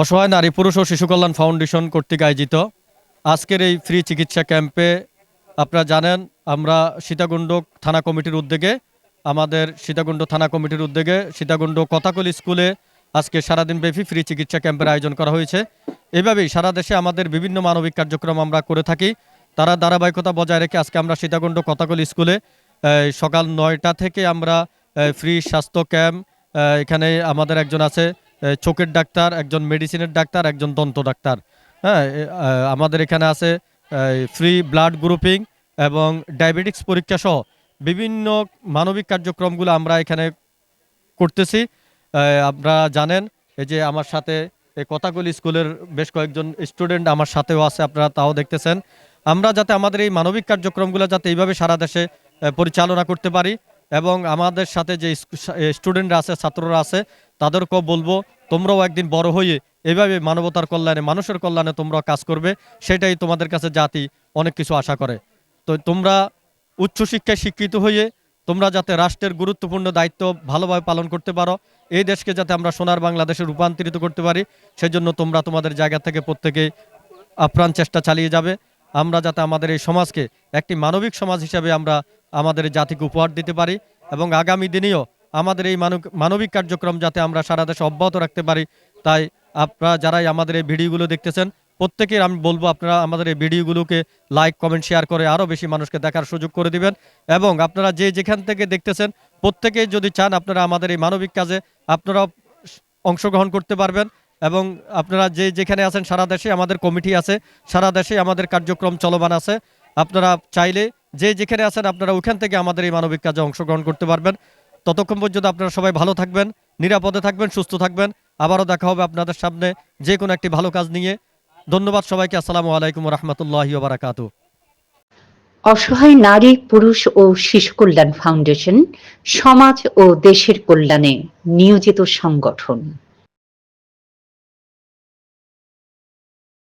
অসহায় নারী, পুরুষ ও শিশু কল্যাণ ফাউন্ডেশন কর্তৃক আয়োজিত আজকের এই ফ্রি চিকিৎসা ক্যাম্পে আপনারা জানেন, আমরা সীতাকুণ্ড থানা কমিটির উদ্যোগে, আমাদের সীতাকুণ্ড থানা কমিটির উদ্যোগে সীতাকুণ্ড কথাকলি স্কুলে আজকে সারাদিন ব্যাপী ফ্রি চিকিৎসা ক্যাম্পের আয়োজন করা হয়েছে। এভাবেই সারা দেশে আমাদের বিভিন্ন মানবিক কার্যক্রম আমরা করে থাকি। তারা ধারাবাহিকতা বজায় রেখে আজকে আমরা সীতাকুণ্ড কথাকলি স্কুলে সকাল নয়টা থেকে আমরা ফ্রি স্বাস্থ্য ক্যাম্প এখানে আমাদের একজন আছে চোখের ডাক্তার, একজন মেডিসিনের ডাক্তার, একজন দন্ত ডাক্তার। হ্যাঁ আমাদের এখানে আছে ফ্রি ব্লাড গ্রুপিং এবং ডায়াবেটিক্স পরীক্ষা সহ বিভিন্ন মানবিক কার্যক্রমগুলো আমরা এখানে করতেছি। আপনারা জানেন, এই যে আমার সাথে কথাগুলি স্কুলের বেশ কয়েকজন স্টুডেন্ট আমার সাথেও আছে, আপনারা তাও দেখতেছেন। আমরা যাতে আমাদের এই মানবিক কার্যক্রমগুলো যাতে এইভাবে সারা দেশে পরিচালনা করতে পারি এবং আমাদের সাথে যে স্টুডেন্টরা আছে, ছাত্ররা আছে তাদেরকেও বলব, তোমরাও একদিন বড় হয়ে এভাবে মানবতার কল্যাণে, মানুষের কল্যাণে তোমরা কাজ করবে, সেটাই তোমাদের কাছে জাতি অনেক কিছু আশা করে। তো তোমরা উচ্চশিক্ষায় শিক্ষিত হয়ে তোমরা যাতে রাষ্ট্রের গুরুত্বপূর্ণ দায়িত্ব ভালোভাবে পালন করতে পারো, এই দেশকে যাতে আমরা সোনার বাংলাদেশে রূপান্তরিত করতে পারি, সেজন্য তোমরা তোমাদের জায়গা থেকে প্রত্যেকে আপ্রাণ চেষ্টা চালিয়ে যাবে। আমরা যাতে আমাদের এই সমাজকে একটি মানবিক সমাজ হিসাবে আমরা আমাদের জাতিকে উপহার দিতে পারি এবং আগামী দিনেও আমাদের এই মানব- মানবিক কার্যক্রম যাতে আমরা সারা দেশে অব্যাহত রাখতে পারি, তাই আপনারা যারাই আমাদের এই ভিডিওগুলো দেখতেছেন, প্রত্যেকের আমি বলব আপনারা আমাদের এই ভিডিওগুলোকে লাইক, কমেন্ট, শেয়ার করে আরও বেশি মানুষকে দেখার সুযোগ করে দিবেন। এবং আপনারা যে যেখান থেকে দেখতেছেন প্রত্যেকেই যদি চান আপনারা আমাদের এই মানবিক কাজে আপনারা অংশগ্রহণ করতে পারবেন। এবং আপনারা যে যেখানে আছেন, সারা দেশে আমাদের কমিটি আছে, সারা দেশে আমাদের কার্যক্রম চলমান আছে। আপনারা চাইলে যে যেখানে আছেন, আপনারা ওখান থেকে আমাদের এই মানবিক কাজে অংশগ্রহণ করতে পারবেন। ততক্ষণ পর্যন্ত আপনারা সবাই ভালো থাকবেন, নিরাপদে থাকবেন, সুস্থ থাকবেন। আবারও দেখা হবে আপনাদের সামনে যে কোনো একটি ভালো কাজ নিয়ে। ধন্যবাদ সবাইকে, আসসালামু আলাইকুম রহমতুল্লাহ বারাকাতু অসহায় নারী, পুরুষ ও শিশু কল্যাণ ফাউন্ডেশন, সমাজ ও দেশের কল্যাণে নিয়োজিত সংগঠন।